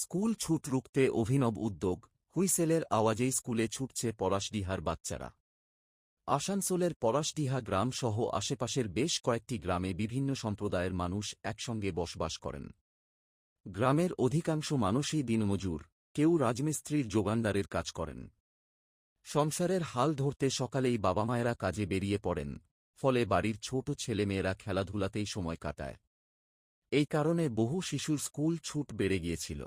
School ছুট রুখতে অভিনব উদ্যোগ। হুইসেলের আওয়াজেই স্কুলে ছুটছে পলাশডিহার বাচ্চারা। আসানসোলের পলাশডিহা গ্রাম সহ আশেপাশের বেশ কয়েকটি গ্রামে বিভিন্ন সম্প্রদায়ের মানুষ একসঙ্গে বসবাস করেন। গ্রামের অধিকাংশ মানুষই দিনমজুর, কেউ রাজমিস্ত্রির যোগানদারের কাজ করেন। সংসারের হাল ধরতে সকালেই বাবা মায়েরা কাজে বেরিয়ে পড়েন, ফলে বাড়ির ছোট ছেলেমেয়েরা খেলাধুলাতেই সময় কাটায়। এই কারণে বহু শিশুর স্কুল ছুট বেড়ে গিয়েছিল।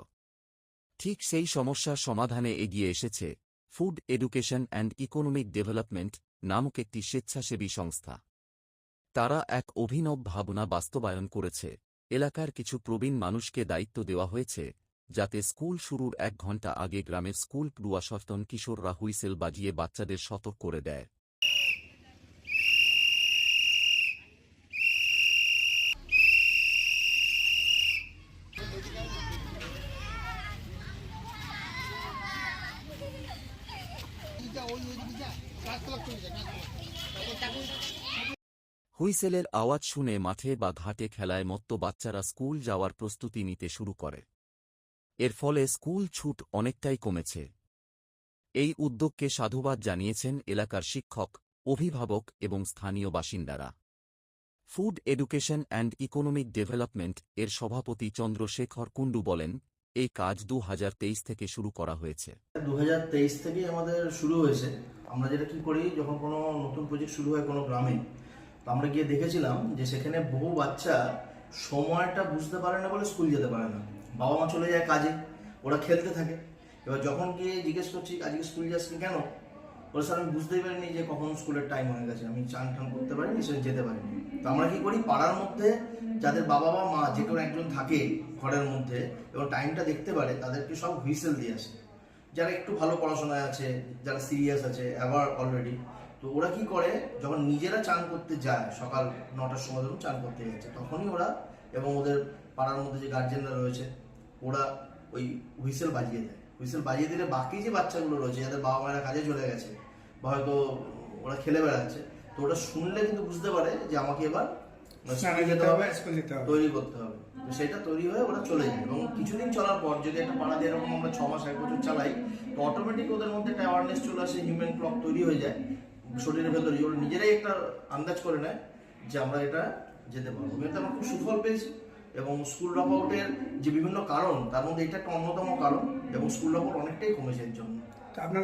ঠিক সেই সমস্যার সমাধানে এগিয়ে এসেছে food education and economic development নামক একটি স্বেচ্ছাসেবী সংস্থা। তারা এক অভিনব ভাবনা বাস্তবায়ন করেছে। এলাকার কিছু প্রবীণ মানুষকে দায়িত্ব দেওয়া হয়েছে যাতে স্কুল শুরুর এক ঘণ্টা আগে গ্রামের স্কুল প্লুয়া কিশোররা হুইসেল বাজিয়ে বাচ্চাদের সতর্ক করে দেয়। হুইসেলের আওয়াজ শুনে মাঠে বা ঘাটে খেলায় মত্ত বাচ্চারা স্কুল যাওয়ার প্রস্তুতি নিতে শুরু করে। এর ফলে স্কুল ছুট অনেকটাই কমেছে। এই উদ্যোগকে সাধুবাদ জানিয়েছেন এলাকার শিক্ষক, অভিভাবক এবং স্থানীয় বাসিন্দারা। Food education and economic development এর সভাপতি চন্দ্রশেখর কুণ্ডু বলেন, এই কাজ দুহাজার তেইশ থেকে শুরু করা হয়েছে। দু থেকেই আমাদের শুরু হয়েছে। আমরা যেটা কি করি, যখন কোনো নতুন প্রজেক্ট শুরু হয় কোনো গ্রামে, তো আমরা গিয়ে দেখেছিলাম যে সেখানে বহু বাচ্চা সময়টা বুঝতে পারে না বলে স্কুল যেতে পারে না। বাবা মা চলে যায় কাজে, ওরা খেলতে থাকে। এবার যখন গিয়ে জিজ্ঞেস করছি, আজকে স্কুল যাচ্ছি কেন? বলে, স্যার, আমি বুঝতেই পারিনি যে কখন স্কুলের টাইম হয়ে গেছে। আমি চান টান করতে পারিনি, সে যেতে পারিনি। তো আমরা কি করি, পাড়ার মধ্যে যাদের বাবা বা মা যে কোনো একজন থাকে ঘরের মধ্যে, এবং টাইমটা দেখতে পারে, তাদেরকে সব হুইসেল দিয়ে আসে। যারা একটু ভালো পড়াশোনায় আছে, যারা সিরিয়াস আছে অ্যাওয়ার অলরেডি তো ওরা কি করে? যখন নিজেরা চান করতে যায়, সকাল নটার সময় যখন চান করতে যাচ্ছে, তখনই ওরা এবং ওদের পাড়ার মধ্যে যে গার্জেনরা রয়েছে, ওরা ওই হুইসেল বাজিয়ে দেয়। হুইসেল বাজিয়ে দিলে বাকি যে বাচ্চাগুলো রয়েছে, যাদের বাবা মায়েরা কাজে চলে গেছে বা হয়তো ওরা খেলে বেড়াচ্ছে, তো ওটা শুনলে কিন্তু বুঝতে পারে যে আমাকে এবার স্কুলে যেতে হবে স্কুল যেতে হবে। তৈরি করতে হবে। তো সেটা তৈরি হয়ে ওরা চলে যায়। এবং কিছুদিন চলার পর যদি একটা পাড়া এরকম আমরা ছ মাস এক বছর চালাই তো অটোমেটিক ওদের মধ্যে একটা অ্যাওয়ারনেস চলে আসে হিউম্যান ক্লক তৈরি হয়ে যায় শরীরের ভেতরে। ওরা নিজেরাই একটা আন্দাজ করে নেয় যে আমরা এটা যেতে পারব। কিন্তু আমরা খুব সুফল পেয়েছি। এবং স্কুল ড্রপ আউটের যে বিভিন্ন কারণ তার মধ্যে এটা একটা অন্যতম কারণ এবং স্কুল ড্রপ আউট অনেকটাই কমেছে এর জন্য।